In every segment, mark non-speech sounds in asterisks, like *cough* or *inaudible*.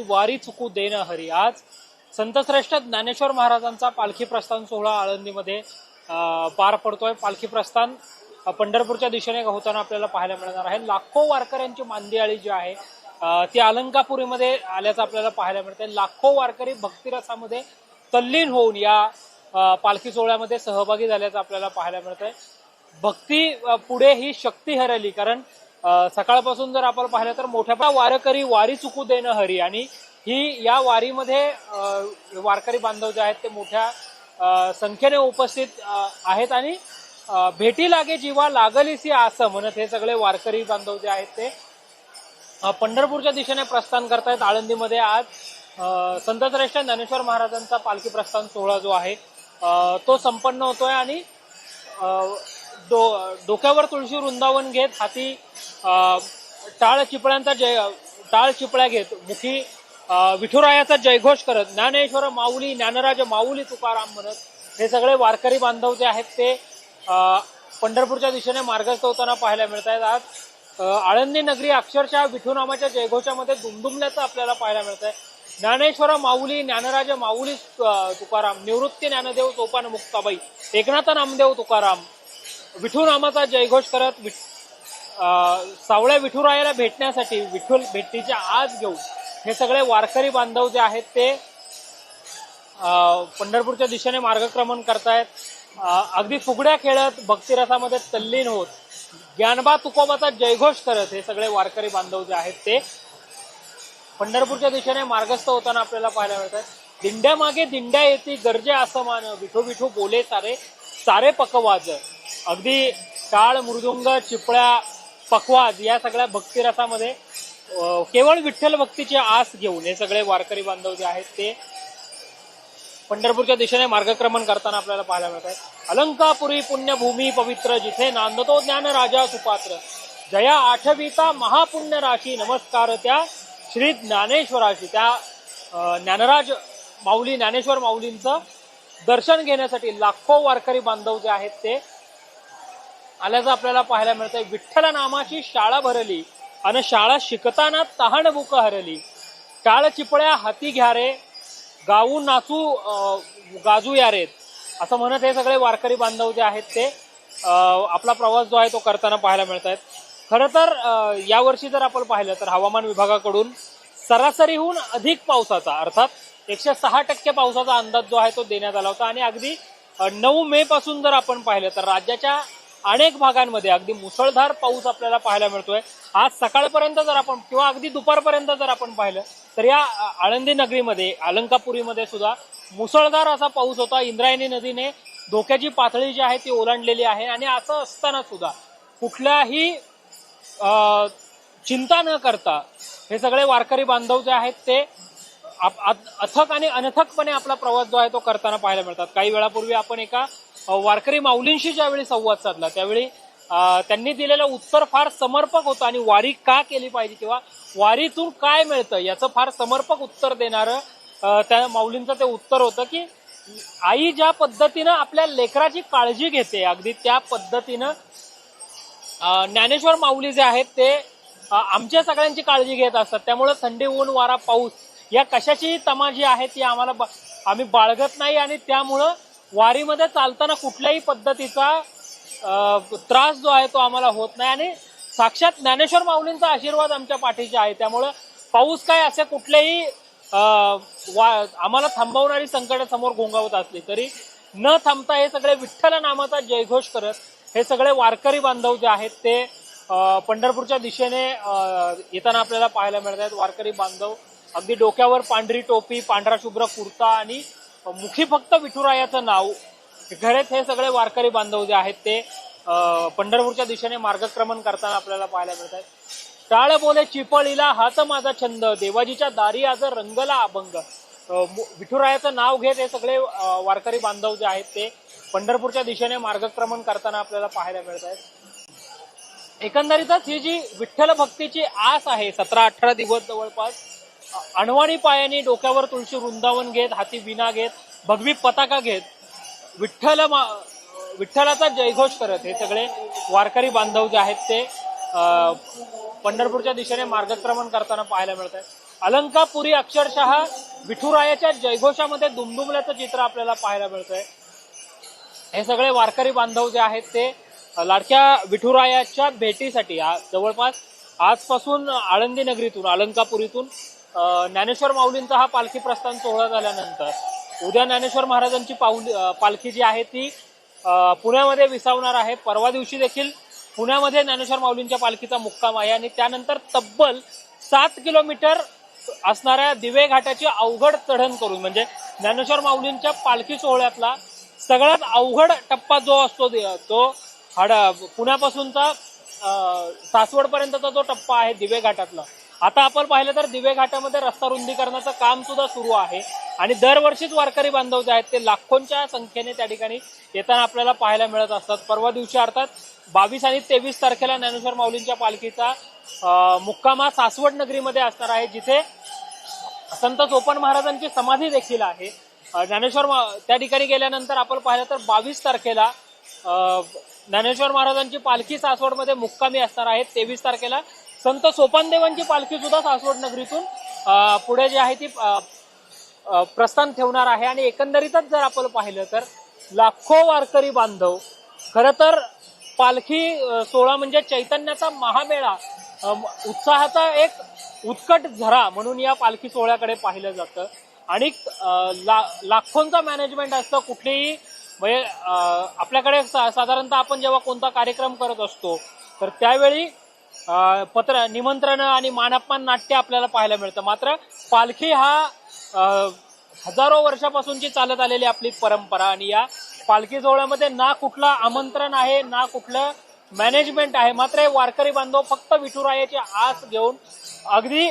वारी चुकू देणं हरी. आज संतश्रेष्ठ ज्ञानेश्वर महाराजांचा पालखी प्रस्थान सोहळा आळंदीमध्ये पार पडतोय. पालखी प्रस्थान पंढरपूरच्या दिशेने होताना आपल्याला पाहायला मिळणार आहे. लाखो वारकऱ्यांची मांदियाळी जी आहे ती अलंकापुरीमध्ये आल्याचं आपल्याला पाहायला मिळते लाखो वारकरी भक्तिरसामध्ये तल्लीन होऊन या पालखी सोहळ्यामध्ये सहभागी झाल्याचं आपल्याला पाहायला मिळतंय. भक्ती पुढे ही शक्ती हरली कारण सकाळपासून जर आपण पाहिलं तर मोठ्या वारकरी वारी चुकू देणं हरी. आणि ही या वारीमध्ये वारकरी बांधव जे आहेत ते मोठ्या संख्येने उपस्थित आहेत आणि भेटी लागे जीवा लागलीसी असं म्हणत हे सगळे वारकरी बांधव जे आहेत ते पंढरपूरच्या दिशेने प्रस्थान करतायत. आळंदीमध्ये आज संतश्रेष्ठ ज्ञानेश्वर महाराजांचा पालखी प्रस्थान सोहळा जो आहे तो संपन्न होतोय आणि डो डोक्यावर तुळशी वृंदावन घेत हाती टाळ चिपळ्यांचा जय टाळ चिपळ्या घेत मुखी विठुरायाचा जयघोष करत ज्ञानेश्वर माऊली ज्ञानराज माऊली तुकाराम म्हणत हे सगळे वारकरी बांधव जे आहेत ते पंढरपूरच्या दिशेने मार्गस्थ होताना पाहायला मिळत आहेत आज आळंदी नगरी अक्षरशः विठुनामाच्या जयघोषामध्ये दुमदुमल्याचं आपल्याला पाहायला मिळत आहे ज्ञानेश्वर माऊली ज्ञानराज माऊली तुकाराम निवृत्ती ज्ञानदेव सोपान मुक्ताबाई एकनाथ नामदेव तुकाराम विठुनामाचा जयघोष करत विठ- सावळ्या विठुरायाला भेटण्यासाठी विठ्ठल भेटीच्या आज घेऊन हे सगळे वारकरी बांधव जे आहेत ते पंढरपूरच्या दिशेने मार्गक्रमण करतायत. अगदी फुगड्या खेळत भक्तिरसामध्ये तल्लीन होत ज्ञानबा तुकोबाचा जयघोष करत हे सगळे वारकरी बांधव जे आहेत ते पंढरपूरच्या दिशेने मार्गस्थ होताना आपल्याला पाहायला मिळतात दिंड्या मागे दिंड्या येते गरजे असमान विठू विठू बोले सारे सारे पकवाज. अगदी टाळ मृदुंग चिपळ्या पखवाज या सगळ्या भक्तिरसामध्ये केवळ विठ्ठल भक्तीची आस घेऊन हे सगळे वारकरी बांधव जे आहेत ते पंढरपूरच्या दिशेने मार्गक्रमण करताना आपल्याला पाहायला मिळत आहे अलंकापुरी पुण्यभूमी पवित्र जिथे नांदतो ज्ञान राजा सुपात्र. जया आठवीता महापुण्य राशी नमस्कार त्या श्री ज्ञानेश्वराशी. त्या ज्ञानराज माऊली ज्ञानेश्वर माऊलींचं दर्शन घेण्यासाठी लाखो वारकरी बांधव जे आहेत ते आल्याचं आपल्याला पाहायला मिळतंय. विठ्ठल नामाची शाळा भरली आणि शाळा शिकताना तहान बुक हरली. टाळ चिपळ्या हाती घ्या रे गाऊ नाचू गाजू या रेत असं म्हणत हे सगळे वारकरी बांधव जे आहेत ते आपला प्रवास जो आहे तो करताना पाहायला मिळत आहेत खरं तर यावर्षी जर आपण पाहिलं तर हवामान विभागाकडून सरासरीहून अधिक पावसाचा अर्थात एकशे सहा टक्के पावसाचा अंदाज जो आहे तो देण्यात आला होता. आणि अगदी नऊ मे पासून जर आपण पाहिलं तर राज्याच्या अनेक भागांमध्ये अगदी मुसळधार पाऊस आपल्याला पाहायला मिळतोय. आज सकाळपर्यंत जर आपण किंवा अगदी दुपारपर्यंत जर आपण पाहिलं तर या आळंदी नगरीमध्ये अलंकापुरीमध्ये सुद्धा मुसळधार असा पाऊस होता. इंद्रायणी नदीने धोक्याची पातळी जी आहे ती ओलांडलेली आहे आणि असं असताना सुद्धा कुठल्याही चिंता न करता हे सगळे वारकरी बांधव जे आहेत ते आप- अथक आणि अनथकपणे आपला प्रवास जो आहे तो करताना पाहायला मिळतात. काही वेळापूर्वी आपण एका वारकरी माऊलींशी ज्यावेळी संवाद साधला त्यावेळी त्यांनी दिलेलं उत्तर फार समर्पक होतं आणि वारी का केली पाहिजे किंवा वारीतून काय मिळतं याचं फार समर्पक उत्तर देणारं त्या माऊलींचं ते उत्तर होतं की आई ज्या पद्धतीनं आपल्या लेकराची काळजी घेते अगदी त्या पद्धतीनं ज्ञानेश्वर माऊली जे आहेत ते आमच्या सगळ्यांची काळजी घेत असतात. त्यामुळे थंडी ऊन वारा पाऊस या कशाची तमा जी आहे ती आम्हाला ब- आम्ही बाळगत नाही आणि त्यामुळं वारीमध्ये चालताना कुठल्याही पद्धतीचा त्रास जो आहे तो आम्हाला होत नाही. आणि साक्षात ज्ञानेश्वर माऊलींचा आशीर्वाद आमच्या पाठीशी आहे. त्यामुळं पाऊस काय असे कुठलेही वा- आम्हाला थांबवणारी संकट समोर घोंगावत असली तरी न थांबता हे सगळे विठ्ठल नामाचा जयघोष करत हे सगळे वारकरी बांधव जे आहेत ते पंढरपूरच्या दिशेने येताना आपल्याला पाहायला मिळत आहेत. वारकरी बांधव अगदी डोक्यावर पांढरी टोपी पांढरा शुभ्र कुर्ता आणि मुखी फक्त विठुरायाचं नाव घरेत हे सगळे वारकरी बांधव जे आहेत ते पंढरपूरच्या दिशेने मार्गक्रमण करताना आपल्याला पाहायला मिळत आहेत टाळ बोले चिपळीला हाच माझा छंद देवाजीच्या दारी आज रंगला अभंग. विठुरायाचं नाव घेत हे सगळे वारकरी बांधव जे आहेत ते पंढरपूरच्या दिशेने मार्गक्रमण करताना आपल्याला पाहायला मिळत आहेत एकंदरीतच ही जी विठ्ठल भक्तीची आस आहे सतरा अठरा दिवस जवळपास अणवाणी पायाने डोक्यावर तुळशी वृंदावन घेत हाती विना घेत भगवी पताका घेत विठ्ठल विठ्ठलाचा जयघोष करत. हे सगळे वारकरी बांधव जे आहेत ते पंढरपूरच्या दिशेने मार्गक्रमण करताना पाहायला मिळत आहे अलंकापुरी अक्षरशः विठुरायाच्या जयघोषामध्ये दुमदुमल्याचं चित्र आपल्याला पाहायला मिळतंय. हे सगळे वारकरी बांधव जे आहेत ते लाडक्या विठुरायाच्या भेटीसाठी जवळपास आजपासून आळंदी नगरीतून अलंकापुरीतून ज्ञानेश्वर माऊलींचा हा पालखी प्रस्थान सोहळा झाल्यानंतर उद्या ज्ञानेश्वर महाराजांची पाऊली पालखी जी आहे ती पुण्यामध्ये विसावणार आहे. परवा दिवशी देखील पुण्यामध्ये ज्ञानेश्वर माऊलींच्या पालखीचा मुक्काम आहे आणि त्यानंतर तब्बल सात किलोमीटर असणाऱ्या दिवे घाटाची अवघड चढण करून म्हणजे ज्ञानेश्वर माऊलींच्या पालखी सोहळ्यातला सगळ्यात अवघड टप्पा जो असतो तो हाड पुण्यापासूनचा सासवडपर्यंतचा जो टप्पा आहे दिवे घाटातला आता आपण पाहिलं तर दिवे घाटामध्ये रस्ता रुंदीकरणाचं काम सुद्धा सुरू आहे. आणि दरवर्षीच वारकरी बांधव जे आहेत ते लाखोंच्या संख्येने त्या ठिकाणी येताना आपल्याला पाहायला मिळत असतात. परवा दिवशी अर्थात बावीस आणि तेवीस तारखेला ज्ञानेश्वर माऊलींच्या पालखीचा मुक्कामा मुक्काम हा सासवड नगरीमध्ये असणार आहे जिथे संत सोपन महाराजांची समाधी देखील आहे. ज्ञानेश्वर मा- त्या ठिकाणी गेल्यानंतर आपण पाहिलं तर बावीस तारखेला ज्ञानेश्वर महाराजांची पालखी सासवडमध्ये मुक्कामी असणार आहे. तेवीस तारखेला संत सोपानदेवांची पालखी सुद्धा सासवड नगरीतून पुढे जी आहे ती प्रस्थान ठेवणार आहे. आणि एकंदरीतच जर आपण पाहिलं तर लाखो वारकरी बांधव खर तर पालखी सोहळा म्हणजे चैतन्याचा महामेळा उत्साहाचा एक उत्कट झरा म्हणून या पालखी सोहळ्याकडे पाहिलं जातं. आणि ला- लाखोंचा मॅनेजमेंट असतं कुठलीही म्हणजे आपल्याकडे सा- साधारणतः आपण जेव्हा कोणता कार्यक्रम करत असतो तर त्यावेळी पत्र निमंत्रण आणि मानापमान नाट्य आपल्याला पाहायला मिळतं. मात्र पालखी हा हजारो हजारो वर्षापासूनची चालत आलेली आपली परंपरा आणि या पालखी जोळ्यामध्ये ना कुठलं आमंत्रण आहे ना कुठलं मॅनेजमेंट आहे. मात्र हे वारकरी बांधव फक्त विठुरायाची आस घेऊन अगदी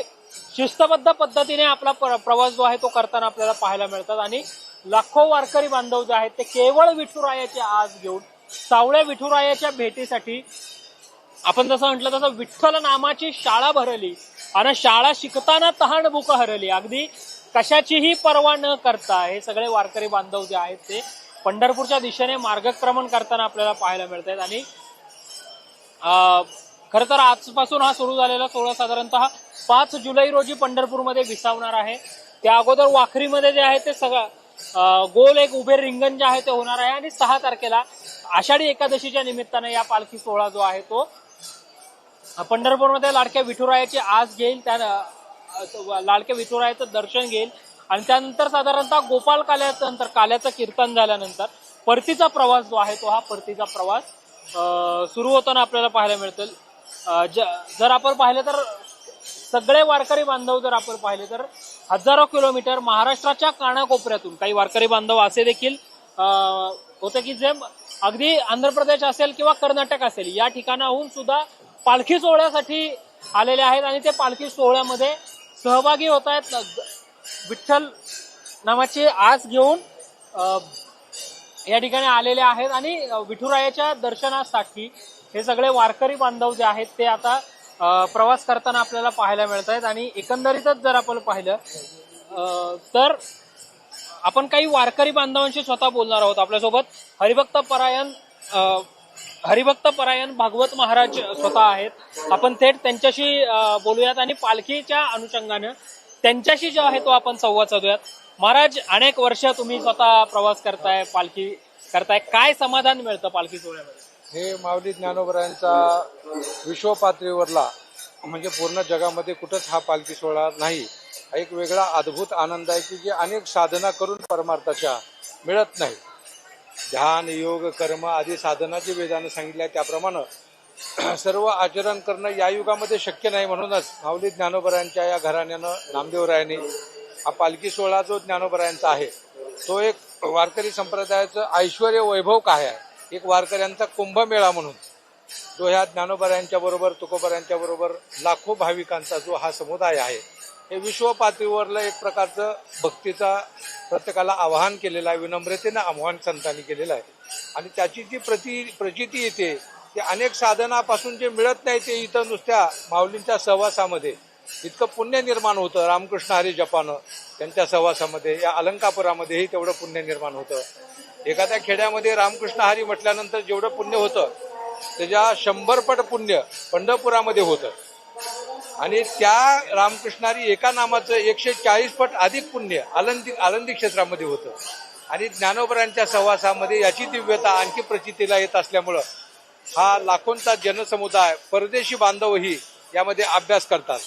शिस्तबद्ध पद्धतीने आपला प्रवास जो आहे तो करताना आपल्याला पाहायला मिळतात. आणि लाखो वारकरी बांधव जे आहेत ते केवळ विठुरायाची आस घेऊन सावळ्या विठुरायाच्या भेटीसाठी आपण जसं म्हटलं तसं विठ्ठल नामाची शाळा भरली आणि शाळा शिकताना तहान बुक हरली. अगदी कशाचीही पर्वा न करता हे सगळे वारकरी बांधव जे आहेत ते पंढरपूरच्या दिशेने मार्गक्रमण करताना आपल्याला पाहायला मिळत आहेत आणि खर तर आजपासून हा सुरू झालेला सोहळा साधारणतः पाच जुलै रोजी पंढरपूरमध्ये विसावणार आहे. त्या अगोदर वाखरीमध्ये जे आहे ते सगळं गोल एक उभे रिंगण जे आहे ते होणार आहे. आणि सहा तारखेला आषाढी एकादशीच्या निमित्ताने या पालखी सोहळा जो आहे तो पंढरपूरमध्ये लाडक्या विठुरायाची आज घेईल त्या लाडक्या विठुरायाचं दर्शन घेईल. आणि त्यानंतर साधारणतः गोपाल काल्याचं नंतर काल्याचं कीर्तन झाल्यानंतर परतीचा प्रवास जो आहे तो हा परतीचा प्रवास सुरू होताना आपल्याला पाहायला मिळतील. ज- जर आपण पाहिलं तर सगळे वारकरी बांधव जर आपण पाहिले तर हजारो किलोमीटर महाराष्ट्राच्या कानाकोपऱ्यातून काही वारकरी बांधव असे देखील होते की जे अगदी आंध्र प्रदेश असेल किंवा कर्नाटक असेल या ठिकाणाहून सुद्धा पालखी सोहळ्यासाठी आलेले आहेत आणि ते पालखी सोहळ्यामध्ये सहभागी होत आहेत. विठ्ठल नामाची आस घेऊन या ठिकाणी आलेले आहेत आणि विठुरायाच्या दर्शनासाठी हे सगळे वारकरी बांधव जे आहेत ते आता प्रवास करताना आपल्याला पाहायला मिळत आहेत आणि एकंदरीतच जर आपण पाहिलं तर आपण काही वारकरी बांधवांशी स्वतः बोलणार आहोत आपल्यासोबत. हरिभक्त परायण हरिभक्त परायण भागवत महाराज स्वतः आहेत. आपण थेट त्यांच्याशी बोलूयात आणि पालखीच्या अनुषंगानं त्यांच्याशी जो आहे तो आपण संवाद साधूयात. महाराज अनेक वर्ष तुम्ही स्वतः प्रवास करताय पालखी करताय. काय समाधान मिळतं पालखी सोहळ्यामध्ये? हे माऊली ज्ञानोबरायांचा विश्व पातळीवरला म्हणजे पूर्ण जगामध्ये कुठंच हा पालखी सोहळा नाही. एक वेगळा अद्भुत आनंद आहे की जे अनेक साधना करून परमार्थाच्या मिळत नाही. ध्यान योग कर्म आदी साधना वेदानं सांगितल्या. आहे त्याप्रमाणे *clears throat* सर्व आचरण करणं या युगामध्ये शक्य नाही म्हणूनच माऊली ज्ञानोबरायांच्या या घराण्यानं नामदेवरायांनी हा पालखी सोहळा जो ज्ञानोबरायांचा आहे तो एक वारकरी संप्रदायाचं ऐश्वर वैभव काय आहे? एक वारकऱ्यांचा कुंभमेळा म्हणून. जो ह्या ज्ञानोबरायांच्या बरोबर तुकोबरायांच्या बरोबर लाखो भाविकांचा जो हा समुदाय आहे हे विश्व पातळीवरलं एक प्रकारचं भक्तीचा प्रत्येकाला आवाहन केलेलं आहे विनम्रतेनं आव्हान संतांनी केलेलं आहे. आणि त्याची जी प्रति प्रचिती येते ते अनेक साधनापासून जे मिळत नाही ते इथं नुसत्या माऊलींच्या सहवासामध्ये. इतकं पुण्य निर्माण होतं रामकृष्ण हरी जपानं त्यांच्या सहवासामध्ये या अलंकापुरामध्येही तेवढं पुण्य निर्माण होतं. एखाद्या खेड्यामध्ये रामकृष्ण हरी म्हटल्यानंतर जेवढं पुण्य होतं त्याच्या शंभरपट पुण्य पंढरपुरामध्ये होतं. आणि त्या रामकृष्णारी एका नामाचं एकशे चाळीस पट अधिक पुण्य आलंदी आलंदी क्षेत्रामध्ये होतं. आणि ज्ञानोबरांच्या सहवासामध्ये याची दिव्यता आणखी प्रचितीला येत असल्यामुळं हा लाखोंचा जनसमुदाय परदेशी बांधवही यामध्ये अभ्यास करतात.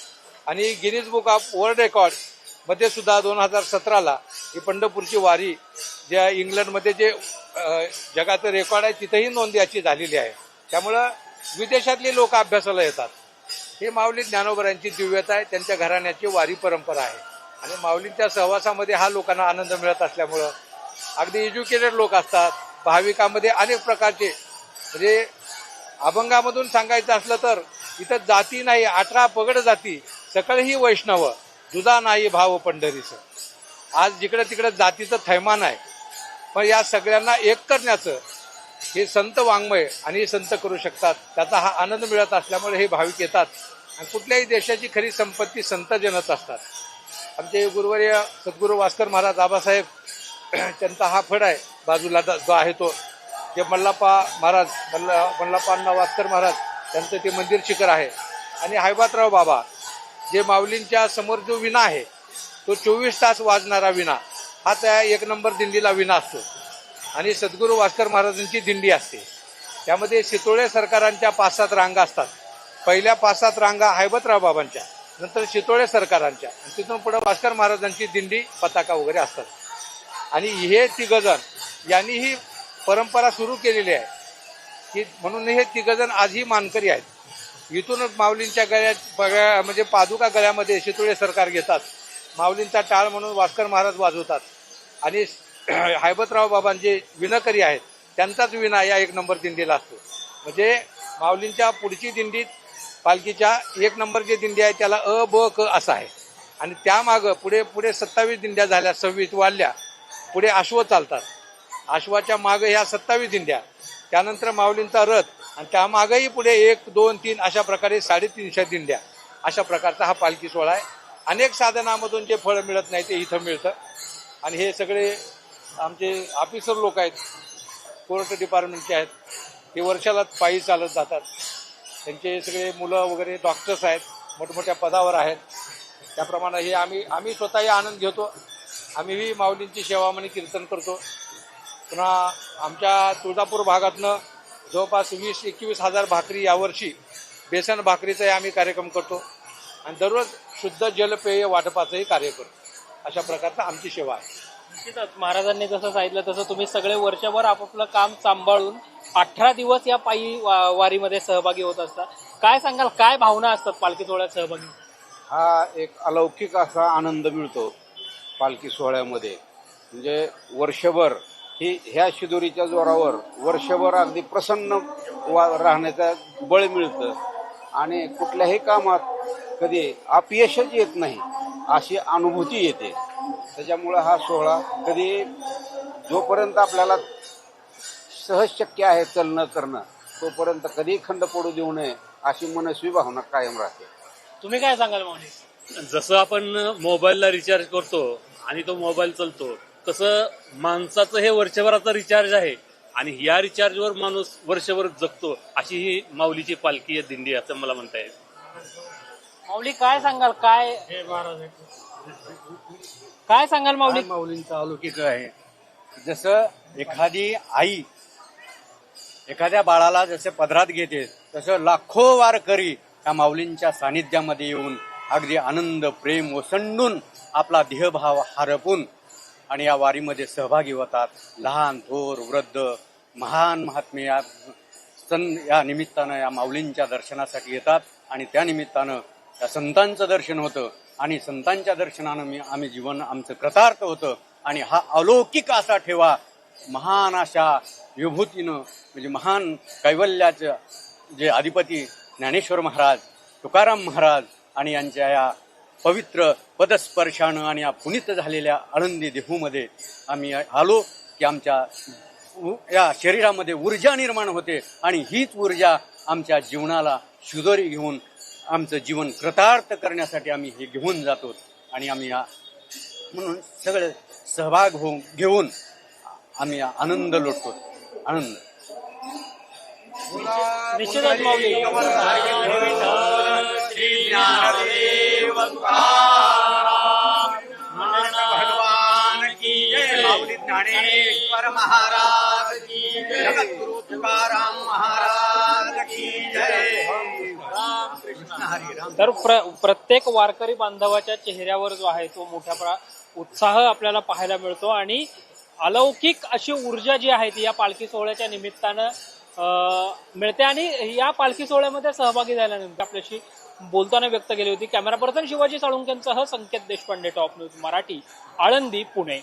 आणि गिनीज बुक ऑफ वर्ल्ड रेकॉर्डमध्ये सुद्धा दोन हजार सतराला ही पंढरपूरची वारी ज्या इंग्लंडमध्ये जे जगाचं रेकॉर्ड आहे तिथेही नोंद याची झालेली आहे. त्यामुळं विदेशातले लोक अभ्यासाला येतात. हे माऊली ज्ञानोबरांची दिव्यता आहे त्यांच्या घराण्याची वारी परंपरा आहे. आणि माऊलींच्या सहवासामध्ये हा लोकांना आनंद मिळत असल्यामुळं अगदी एज्युकेटेड लोक असतात भाविकामध्ये अनेक प्रकारचे म्हणजे अभंगामधून सांगायचं असलं तर इथं जाती नाही अठरा पगड जाती सकळ ही वैष्णव दुधा नाही भाव पंढरीचं आज जिकडे तिकडे जातीचं थैमान आहे पण या सगळ्यांना एक करण्याचं हे संत वाङ्मय आणि हे संत करू शकतात. त्याचा हा आनंद मिळत असल्यामुळे हे भाविक येतात. आणि कुठल्याही देशाची खरी संपत्ती संत जनत असतात. आमचे गुरुवर्य सद्गुरू भास्कर महाराज आबासाहेब *clears throat* त्यांचा हा फड आहे. बाजूला जो आहे तो. जे मल्लापा महाराज मल्ला मल्लापांना वास्कर महाराज त्यांचं ते मंदिर शिखर आहे. आणि हैबातराव बाबा जे माऊलींच्या समोर जो विना आहे तो चोवीस तास वाजणारा विना हा त्या एक नंबर दिंडीला विना असतो. आणि सद्गुरू भास्कर महाराजांची दिंडी असते. त्यामध्ये शितोळे सरकारांच्या पाच सात रांगा असतात. पहिल्या पाच सात रांगा हैबतराव बाबांच्या नंतर शितोळे सरकारांच्या आणि तिथून पुढे भास्कर महाराजांची दिंडी पताका वगैरे असतात. आणि हे तिघजण यांनी ही परंपरा सुरू केलेली आहे. की म्हणून हे तिघजण आजही मानकरी आहेत. इथूनच माऊलींच्या गळ्यात गळ्या म्हणजे पादुका गळ्यामध्ये शितोळे सरकार घेतात. माऊलींचा टाळ म्हणून भास्कर महाराज वाजवतात. आणि *clears throat* हैबतराव बाबांचे विणकरी आहेत त्यांचाच विना या एक नंबर दिंडीला असतो. म्हणजे माऊलींच्या पुढची दिंडीत पालखीच्या एक नंबर जी दिंडी आहे त्याला अ ब क असा आहे. आणि त्यामागं पुढे पुढे सत्तावीस दिंड्या झाल्या सव्वीस वाढल्या पुढे अश्व चालतात. अश्वाच्या मागं ह्या सत्तावीस दिंड्या. त्यानंतर माऊलींचा रथ आणि त्यामागंही पुढे एक दोन तीन अशा प्रकारे साडेतीनशे दिंड्या. अशा प्रकारचा हा पालखी सोहळा आहे. अनेक साधनामधून जे फळ मिळत नाही ते इथं मिळतं. आणि हे सगळे आमचे ऑफिसर लोक आहेत कोर्ट डिपार्टमेंटचे आहेत ते वर्षाला पायी चालत जातात. त्यांचे सगळे मुलं वगैरे डॉक्टर्स आहेत मोठमोठ्या पदावर आहेत. त्याप्रमाणे हे आम्ही आम्ही स्वतःही आनंद घेतो. आम्हीही माऊलींची सेवा म्हणे कीर्तन करतो. पुन्हा आमच्या तुळजापूर भागातनं जवळपास वीस एकवीस हजार भाकरी यावर्षी बेसन भाकरीचाही आम्ही कार्यक्रम करतो. आणि दररोज शुद्ध जलपेय वाटपाचंही कार्य करतो. अशा प्रकारचा आमची सेवा आहे. निश्चितच. महाराजांनी जसं सांगितलं तसं तुम्ही सगळे वर्षभर आपापलं काम सांभाळून अठरा दिवस या पायी वा- वारीमध्ये सहभागी होत असता. काय सांगाल काय भावना असतात पालखी सोहळ्यात सहभागी? हा एक अलौकिक असा आनंद मिळतो पालखी सोहळ्यामध्ये. म्हणजे वर्षभर ही ह्या शिदोरीच्या जोरावर वर्षभर अगदी प्रसन्न वा राहण्याचं बळ मिळतं. आणि कुठल्याही कामात कधी अपयशच येत नाही अशी अनुभूती येते. त्याच्यामुळं हा सोहळा कधी जोपर्यंत आपल्याला सहज शक्य आहे चलणं करणं तोपर्यंत कधी खंड पडू देऊ नये अशी मनस्वी भावना कायम राहते. तुम्ही काय सांगाल माऊली? जसं आपण मोबाईलला रिचार्ज करतो आणि तो मोबाईल चालतो तसं माणसाचं हे वर्षभराचा रिचार्ज आहे आणि या रिचार्जवर माणूस वर्षभर जगतो अशी ही माऊलीची पालखी आहे दिंडी असं मला म्हणता येईल. माऊली काय सांगाल? काय काय सांगाल माऊली? माऊलींचा अलौकिक आहे? जसं एखादी आई एखाद्या बाळाला जसे पदरात घेते तसं लाखो वारकरी त्या माऊलींच्या सानिध्यामध्ये येऊन अगदी आनंद प्रेम ओसंडून आपला देहभाव हरपून आणि या वारीमध्ये सहभागी होतात. लहान थोर वृद्ध महान महात्मे या सण या निमित्तानं या माऊलींच्या दर्शनासाठी येतात आणि त्या निमित्तानं त्या संतांचं दर्शन होतं. आणि संतांच्या दर्शनानं मी आम्ही जीवन आमचं कृतार्थ होतं. आणि हा अलौकिक असा ठेवा महान अशा विभूतीनं म्हणजे महान कैवल्याचं जे अधिपती ज्ञानेश्वर महाराज तुकाराम महाराज आणि यांच्या या पवित्र पदस्पर्शानं आणि या पुनित झालेल्या आनंदी देहूमध्ये आम्ही आलो की आमच्या या शरीरामध्ये ऊर्जा निर्माण होते आणि हीच ऊर्जा आमच्या जीवनाला शिदोरी घेऊन आमचं जीवन कृतार्थ करण्यासाठी आम्ही हे घेऊन जातो आणि आम्ही या म्हणून सगळे सहभाग होऊन घेऊन आम्ही आनंद लुटतो. आनंद. ज्ञानेश्वर महाराज की जय. जगद्गुरु तुकाराम महाराज की जय. तर प्र, प्रत्येक वारकरी बांधवाच्या चेहऱ्यावर जो आहे तो मोठ्या उत्साह आपल्याला पाहायला मिळतो आणि अलौकिक अशी ऊर्जा जी आहे ती या पालखी सोहळ्याच्या निमित्तानं मिळते आणि या पालखी सोहळ्यामध्ये सहभागी झाल्यानंतर आपल्याशी बोलताना व्यक्त केली होती. कॅमेरा पर्सन शिवाजी साळुंकेंसह संकेत देशपांडे टॉप न्यूज मराठी आळंदी पुणे.